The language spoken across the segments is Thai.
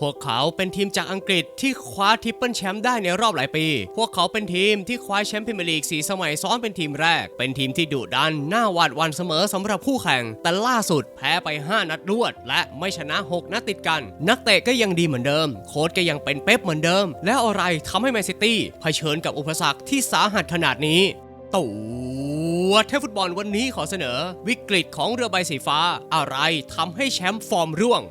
พวกเขาเป็นทีมจากอังกฤษที่คว้าทริปเปิลแชมป์ได้ในรอบหลายปี พวกเขาเป็นทีมที่คว้าแชมป์พรีเมียร์ลีกสีสมัยซ้อนเป็นทีมแรก เป็นทีมที่ดุดันหน้าหวาดวันเสมอสำหรับคู่แข่ง แต่ล่าสุดแพ้ไป 5 นัดรวด และไม่ชนะ 6 นัดติดกัน นักเตะก็ยังดีเหมือนเดิม โค้ชก็ยังเป็นเป๊ปเหมือนเดิม แล้วอะไรทำให้แมนซิตี้เผชิญกับอุปสรรคที่สาหัสขนาดนี้ตัวเทฟุตบอลวันนี้ขอเสนอ วิกฤตของเรือใบสีฟ้า อะไรทำให้แชมป์ฟอร์มร่วง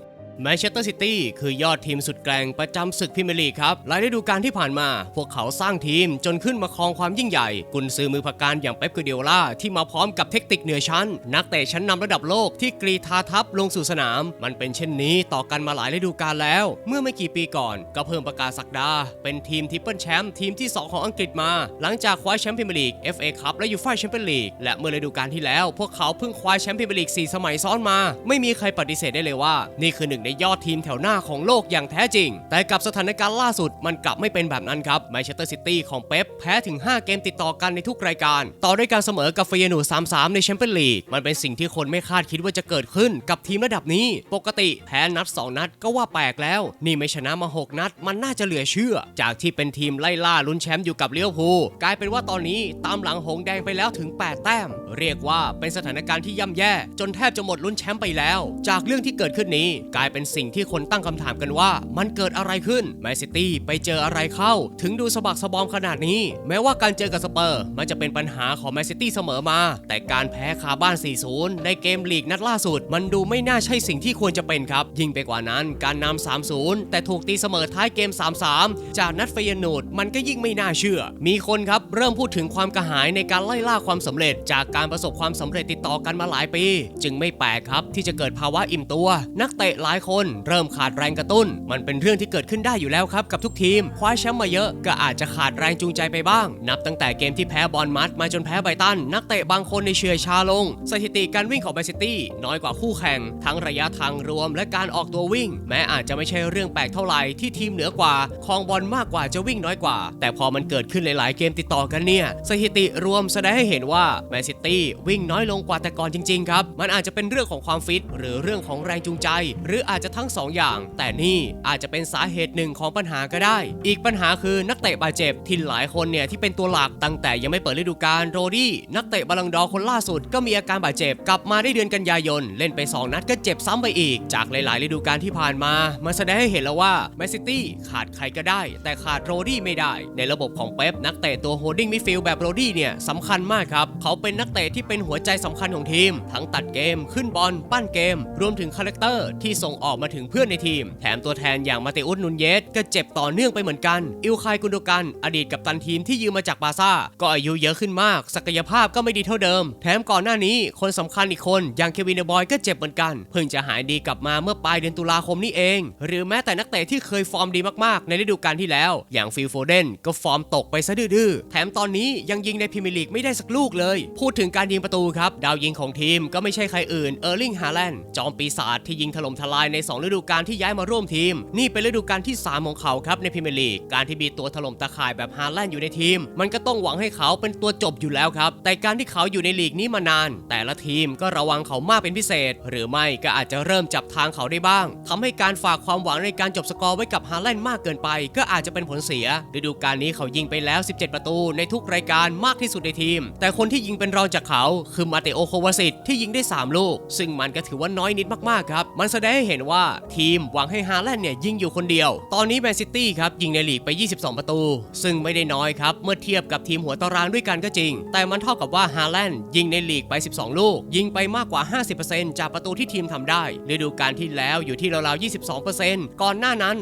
แมนเชสเตอร์ซิตี้คือยอดทีมสุดแกร่งประจำศึกพรีเมียร์ลีกครับหลายฤดูกาลที่ผ่านมา พวกเขาสร้างทีมจนขึ้นมาครองความยิ่งใหญ่ กุนซือมือผักการอย่างเป๊ปกูเดียล่าที่มาพร้อมกับเทคนิคเหนือชั้น นักเตะชั้นนำระดับโลกที่กรีธาทัพลงสู่สนาม มันเป็นเช่นนี้ต่อกันมาหลายฤดูกาลแล้ว เมื่อไม่กี่ปีก่อน ก็เพิ่มประกาศสักดา เป็นทีมทิปเปิลแชมป์ทีมที่ 2 ของอังกฤษมา หลังจากคว้าแชมป์พรีเมียร์ลีก FA คัพและยูฟ่าแชมเปี้ยนลีกและเมื่อฤดูกาลที่แล้ว พวกเขาเพิ่งคว้าแชมป์พรีเมียร์ลีก4สมัยซ้อนมา ไม่มีใครปฏิเสธได้เลยว่านี่คือหนึ่งในยอดทีมแถวหน้าของโลกอย่างแท้จริง แต่กับสถานการณ์ล่าสุดมันกลับไม่เป็นแบบนั้นครับแมนเชสเตอร์ซิตี้ของเป๊ปแพ้ถึง 5 เกมติดต่อกันในทุกรายการ ต่อด้วยการเสมอกับเฟยนู3-3 ในแชมเปี้ยนลีกมันเป็นสิ่งที่คนไม่คาดคิดว่าจะเกิดขึ้นกับทีมระดับนี้ ปกติแพ้นัด 2 นัดก็ว่าแปลกแล้ว นี่ไม่ชนะมา 6 นัด มันน่าจะเหลือเชื่อ จากที่เป็นทีมไล่ล่าลุ้นแชมป์อยู่กับเลี้ยวภูกลายเป็นว่าตอนนี้ตามหลังหงแดงไปแล้วถึง 8 แต้ม เรียกว่าเป็นสถานการณ์ที่ย่ำแย่ จนแทบจะหมดลุ้นแชมป์ไปแล้ว จากเรื่องที่เกิดขึ้นนี้กลายเป็น็นสิ่งที่คนตั้งคำถามกันว่า มันเกิดอะไรขึ้นแมนซิตี้ไปเจออะไรเข้า ถึงดูสะบักสะบอมขนาดนี้ แม้ว่าการเจอกับสเปอร์มันจะเป็นปัญหาของแมนซิตี้เสมอมา แต่การแพ้คาบ้าน 4-0 ในเกมลีกนัดล่าสุด มันดูไม่น่าใช่สิ่งที่ควรจะเป็นครับ ยิ่งไปกว่านั้นการนำ3-0 แต่ถูกตีเสมอท้ายเกม 3-3 จากนัดเฟยนูดมันก็ยิ่งไม่น่าเชื่อ มีคนครับเริ่มพูดถึงความกระหายในการไล่ล่าความสำเร็จ จากการประสบความสำเร็จติดต่อกันมาหลายปี จึงไม่แปลกครับที่จะเกิดภาวะอิ่มตัว นักเตะหลายคนเริ่มขาดแรงกระตุ้น มันเป็นเรื่องที่เกิดขึ้นได้อยู่แล้วครับกับทุกทีม คว้าแชมป์มาเยอะก็อาจจะขาดแรงจูงใจไปบ้าง นับตั้งแต่เกมที่แพ้บอลมัดมาจนแพ้ไบตัน นักเตะบางคนในเฉื่อชาลง สถิติการวิ่งของแมนซิตี้น้อยกว่าคู่แข่ง ทั้งระยะทางรวมและการออกตัววิ่ง แม้อาจจะไม่ใช่เรื่องแปลกเท่าไหร่ที่ทีมเหนือกว่าครองบอลมากกว่าจะวิ่งน้อยกว่า แต่พอมันเกิดขึ้นหลาย ๆ เกมติดต่อกันเนี่ยสถิติรวมแสดงให้เห็นว่าแมนซิตี้วิ่งน้อยลงกว่าแต่ก่อนจริง ๆ ครับ มันอาจจะเป็นเรื่องของความฟิตหรือเรื่องของแรงจูงใจ หรืออาจจจะทั้งสองอย่าง แต่นี่อาจจะเป็นสาเหตุหนึ่งของปัญหาก็ได้ อีกปัญหาคือนักเตะบาดเจ็บที่หลายคนเนี่ยที่เป็นตัวหลักตั้งแต่ยังไม่เปิดฤดูกาลโรดี้นักเตะบาลังดอร์คนล่าสุดก็มีอาการบาดเจ็บกลับมาได้เดือนกันยายน เล่นไป 2 นัดก็เจ็บซ้ำไปอีก จากหลายๆฤดูกาลที่ผ่านมามันแสดงให้เห็นแล้วว่าแมนซิตี้ขาดใครก็ได้ แต่ขาดโรดี้ไม่ได้ ในระบบของเป๊ปนักเตะตัวโฮดดิ้งมิดฟิลด์แบบโรดี้เนี่ยสำคัญมากครับเขาเป็นนักเตะที่เป็นหัวใจสำคัญของทีม ทั้งตัดเกมขึ้นบอลปั้นเกม รวมถึงคาแรคเตอร์ที่ส่งอออกมาถึงเพื่อนในทีม แถมตัวแทนอย่างมาเตอุสนุนเยสก็เจ็บต่อเนื่องไปเหมือนกัน อิลคายกุนโดกัน อดีตกัปตันทีมที่ยืมมาจากบาซ่า ก็อายุเยอะขึ้นมาก ศักยภาพก็ไม่ดีเท่าเดิม แถมก่อนหน้านี้คนสำคัญอีกคนอย่างเควินเดอะบอยก็เจ็บเหมือนกัน เพิ่งจะหายดีกลับมาเมื่อปลายเดือนตุลาคมนี้เอง หรือแม้แต่นักเตะที่เคยฟอร์มดีมากๆ ในฤดูกาลที่แล้ว อย่างฟิลโฟเดนก็ฟอร์มตกไปซะดื้อแถมตอนนี้ยังยิงในพรีเมียร์ลีกไม่ได้สักลูกเลย พูดถึงการยิงประตูครับดาวยิงของทีมก็ไม่ใช่ใครอื่นเออร์ลิงฮาแลนด์จอมปีศาจที่ยิงถล่มทลายใน 2 ฤดูกาลที่ย้ายมาร่วมทีม นี่เป็นฤดูกาลที่ 3 ของเขาครับในพรีเมียร์ลีกการที่มีตัวถล่มตะข่ายแบบฮาแลนด์อยู่ในทีม มันก็ต้องหวังให้เขาเป็นตัวจบอยู่แล้วครับ แต่การที่เขาอยู่ในลีกนี้มานาน แต่ละทีมก็ระวังเขามากเป็นพิเศษ หรือไม่ก็อาจจะเริ่มจับทางเขาได้บ้างทำให้การฝากความหวังในการจบสกอร์ไว้กับฮาแลนด์มากเกินไป ก็อาจจะเป็นผลเสีย ฤดูกาลนี้เขายิงไปแล้ว 17 ประตูในทุกรายการมากที่สุดในทีม แต่คนที่ยิงเป็นรองจากเขาคือมาเตโอโควาซิตที่ยิงได้ 3 ลูก ซึ่งมันก็ถือว่าน้อยนิดมากๆครับ มันแสดงให้เห็นว่าทีมหวังให้ฮาแลนด์เนี่ยยิงอยู่คนเดียว ตอนนี้แมนซิตี้ครับยิงในลีกไป 22 ประตู ซึ่งไม่ได้น้อยครับ เมื่อเทียบกับทีมหัวตารางด้วยกันก็จริง แต่มันเท่ากับว่าฮาแลนด์ยิงในลีกไป 12 ลูก ยิงไปมากกว่า 50%จากประตูที่ทีมทำได้ฤดูกาลที่แล้วอยู่ที่ราวๆ22%ก่อนหน้านั้น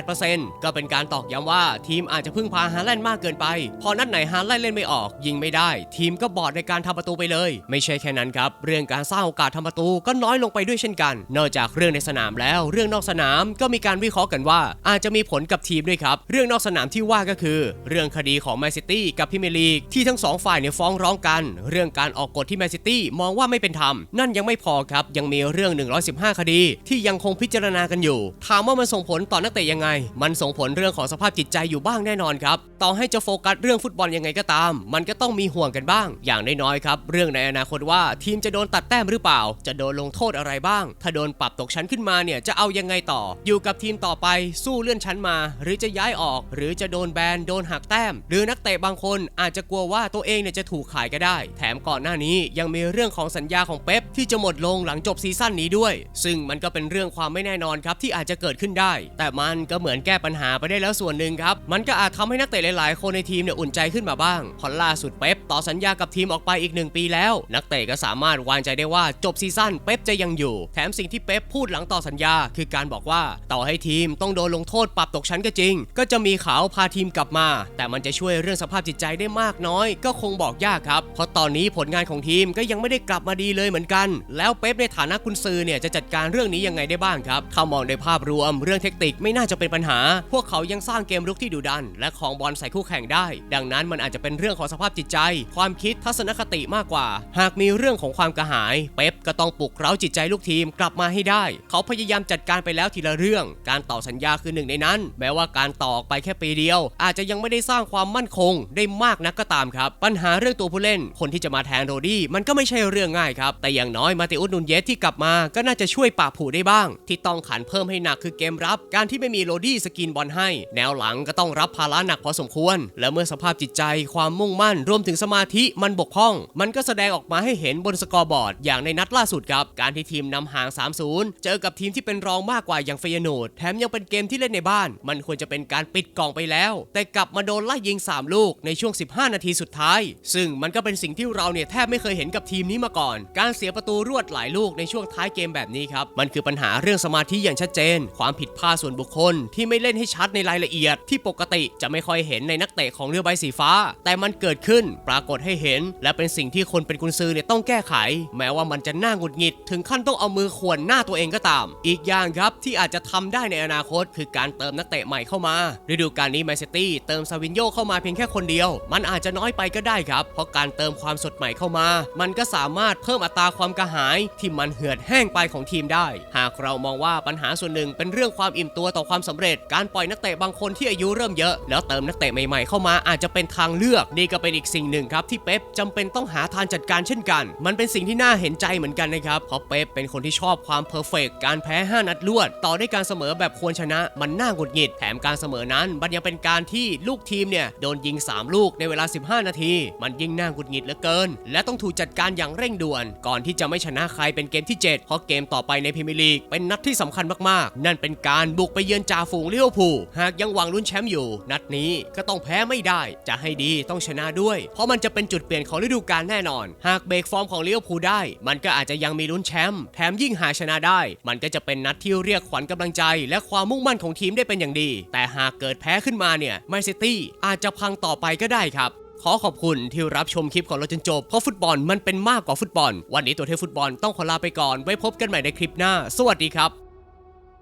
38%ก็เป็นการตอกย้ำว่าทีมอาจจะพึ่งพาฮาแลนด์มากเกินไป พอนัดไหนฮาแลนด์เล่นไม่ออก ยิงไม่ได้ ทีมก็บอดในการทำประตูไปเลย ไม่ใช่แค่นั้นครับเรื่องการสร้างโอกาสทำประตูก็น้อยลงไปด้วยเช่นกัน นอกจากเรื่องในสนามแล้ว เรื่องนอกสนามก็มีการวิเคราะห์กันว่า อาจจะมีผลกับทีมด้วยครับ เรื่องนอกสนามที่ว่าก็คือ เรื่องคดีของแมนซิตี้กับพรีเมร์ลีกที่ทั้งสองฝ่ายเนี่ยฟ้องร้องกัน เรื่องการออกกฎที่แมนซิตี้มองว่าไม่เป็นธรรม นั่นยังไม่พอครับ ยังมีเรื่อง 115 คดี ที่ยังคงพิจารณากันอยู่ ถามว่ามันส่งผลต่อนักเตะยังไง มันส่งผลเรื่องของสภาพจิตใจอยู่บ้างแน่นอนครับ ต่อให้จะโฟกัสเรื่องฟุตบอลยังไงก็ตาม มันก็ต้องมีห่วงกันบ้าง อย่างน้อยๆครับ เรื่องในอนาคตว่าทีมจะโดนตัดแต้มหรือเปล่า จะโดนลงโทษอะไรบ้าง ถ้าโดนปรับตกชั้นขึ้นนมาเนี่ยจะเอายังไงต่อ อยู่กับทีมต่อไปสู้เลื่อนชั้นมา หรือจะย้ายออก หรือจะโดนแบนโดนหักแต้ม หรือนักเตะบางคนอาจจะกลัวว่าตัวเองเนี่ยจะถูกขายก็ได้ แถมก่อนหน้านี้ยังมีเรื่องของสัญญาของเป๊ปที่จะหมดลงหลังจบซีซั่นนี้ด้วย ซึ่งมันก็เป็นเรื่องความไม่แน่นอนครับที่อาจจะเกิดขึ้นได้ แต่มันก็เหมือนแก้ปัญหาไปได้แล้วส่วนหนึ่งครับมันก็อาจทำให้นักเตะหลายๆ คนในทีมเนี่ยอุ่นใจขึ้นมาบ้างเพราะล่าสุดเป๊ปต่อสัญญากับทีมออกไปอีกหนึ่งปีแล้ว นักเตะก็สามารถวางใจได้ว่าจบซีซั่นเป๊ปจะยังอยู่ แถมสิ่งที่เป๊ปพูดหลังต่อสัญญา คือการบอกว่าต่อให้ทีมต้องโดนลงโทษปรับตกชั้นก็จริง ก็จะมีเขาพาทีมกลับมา แต่มันจะช่วยเรื่องสภาพจิตใจได้มากน้อย ก็คงบอกยากครับเพราะตอนนี้ผลงานของทีมก็ยังไม่ได้กลับมาดีเลยเหมือนกัน แล้วเป๊ปในฐานะกุนซือเนี่ยจะจัดการเรื่องนี้ยังไงได้บ้างครับเขามองในภาพรวมเรื่องเทคนิคไม่น่าจะเป็นปัญหา พวกเขายังสร้างเกมรุกที่ดุดัน และของบอลใส่คู่แข่งได้ ดังนั้นมันอาจจะเป็นเรื่องของสภาพจิตใจ ความคิดทัศนคติมากกว่า หากมีเรื่องของความกระหาย เป๊ปก็ต้องปลุกเร้าจิตใจลูกทีมกลับมาให้ได้ เขาาพยายามจัดการไปแล้วทีละเรื่อง การต่อสัญญาคือหนึ่งในนั้น แม้ว่าการต่อออกไปแค่ปีเดียว อาจจะยังไม่ได้สร้างความมั่นคงได้มากนักก็ตามครับ ปัญหาเรื่องตัวผู้เล่น คนที่จะมาแทนโรดี้มันก็ไม่ใช่เรื่องง่ายครับแต่อย่างน้อยมาติอุสนุนเยสที่กลับมาก็น่าจะช่วยปราบผูได้บ้าง ที่ต้องขันเพิ่มให้หนักคือเกมรับ การที่ไม่มีโรดี้สกินบอลให้ แนวหลังก็ต้องรับภาระหนักพอสมควร และเมื่อสภาพจิตใจความมุ่งมั่นรวมถึงสมาธิมันบกพร่อง มันก็แสดงออกมาให้เห็นบนสกอร์บอร์ดอย่างในนัดล่าสุดครับการที่ทีมนำห่าง 3-0 เจอกับทีมที่เป็นรองมากกว่าอย่างเฟยโนดแถมยังเป็นเกมที่เล่นในบ้าน มันควรจะเป็นการปิดกล่องไปแล้ว แต่กลับมาโดนไล่ยิง 3 ลูกในช่วง 15 นาทีสุดท้าย ซึ่งมันก็เป็นสิ่งที่เราเนี่ยแทบไม่เคยเห็นกับทีมนี้มาก่อน การเสียประตูรวดหลายลูกในช่วงท้ายเกมแบบนี้ครับ มันคือปัญหาเรื่องสมาธิอย่างชัดเจน ความผิดพลาดส่วนบุคคล ที่ไม่เล่นให้ชัดในรายละเอียด ที่ปกติจะไม่ค่อยเห็นในนักเตะของเรือใบสีฟ้า แต่มันเกิดขึ้นปรากฏให้เห็น และเป็นสิ่งที่คนเป็นกุนซือเนี่ยต้องแก้ไข แม้ว่ามันจะน่าหงุดหงิด ถึงขั้นต้องเอามือขวนหน้าตัวเองก็ตามอีกอย่างครับที่อาจจะทำได้ในอนาคต คือการเติมนักเตะใหม่เข้ามา ฤดูกาลนี้แมนซิตี้เติมซาวินโยเข้ามาเพียงแค่คนเดียว มันอาจจะน้อยไปก็ได้ครับ เพราะการเติมความสดใหม่เข้ามา มันก็สามารถเพิ่มอัตราความกระหาย ที่มันเหือดแห้งไปของทีมได้ หากเรามองว่าปัญหาส่วนหนึ่งเป็นเรื่องความอิ่มตัวต่อความสำเร็จ การปล่อยนักเตะบางคนที่อายุเริ่มเยอะ แล้วเติมนักเตะใหม่ๆเข้ามาอาจจะเป็นทางเลือกนี่ก็เป็นอีกสิ่งหนึ่งครับที่เป๊ปจำเป็นต้องหาทางจัดการเช่นกัน มันเป็นสิ่งที่น่าเห็นใจเหมือนกันนะครับเพราะเป๊ปเป็นคนที่ชอบความเพอร์เฟกการแพ้ 5 นัดรวด ต่อด้วยการเสมอแบบควรชนะมันน่าหงุดหงิด แถมการเสมอนั้นมันยังเป็นการที่ลูกทีมเนี่ยโดนยิง 3 ลูกในเวลา 15 นาที มันยิ่งน่าหงุดหงิดเหลือเกิน และต้องถูกจัดการอย่างเร่งด่วน ก่อนที่จะไม่ชนะใครเป็นเกมที่ 7 เพราะเกมต่อไปในพรีเมียร์ลีกเป็นนัดที่สำคัญมากๆ นั่นเป็นการบุกไปเยือนจ่าฝูงลิเวอร์พูลหากยังหวังลุ้นแชมป์อยู่ นัดนี้ก็ต้องแพ้ไม่ได้ จะให้ดีต้องชนะด้วย เพราะมันจะเป็นจุดเปลี่ยนของฤดูกาลแน่นอน หากเบรกฟอร์มของลิเวอร์พูลได้ มันก็อาจจะยังมีลุ้นแชมป์แถมยิ่งหาชนะได้มันก็จะเป็นนัดที่เรียกขวัญกำลังใจ และความมุ่งมั่นของทีมได้เป็นอย่างดี แต่หากเกิดแพ้ขึ้นมาเนี่ยแมนซิตี้อาจจะพังต่อไปก็ได้ครับขอขอบคุณที่รับชมคลิปของเราจนจบ เพราะฟุตบอลมันเป็นมากกว่าฟุตบอล วันนี้ตัวเทพฟุตบอลต้องขอลาไปก่อน ไว้พบกันใหม่ในคลิปหน้า สวัสดีครับ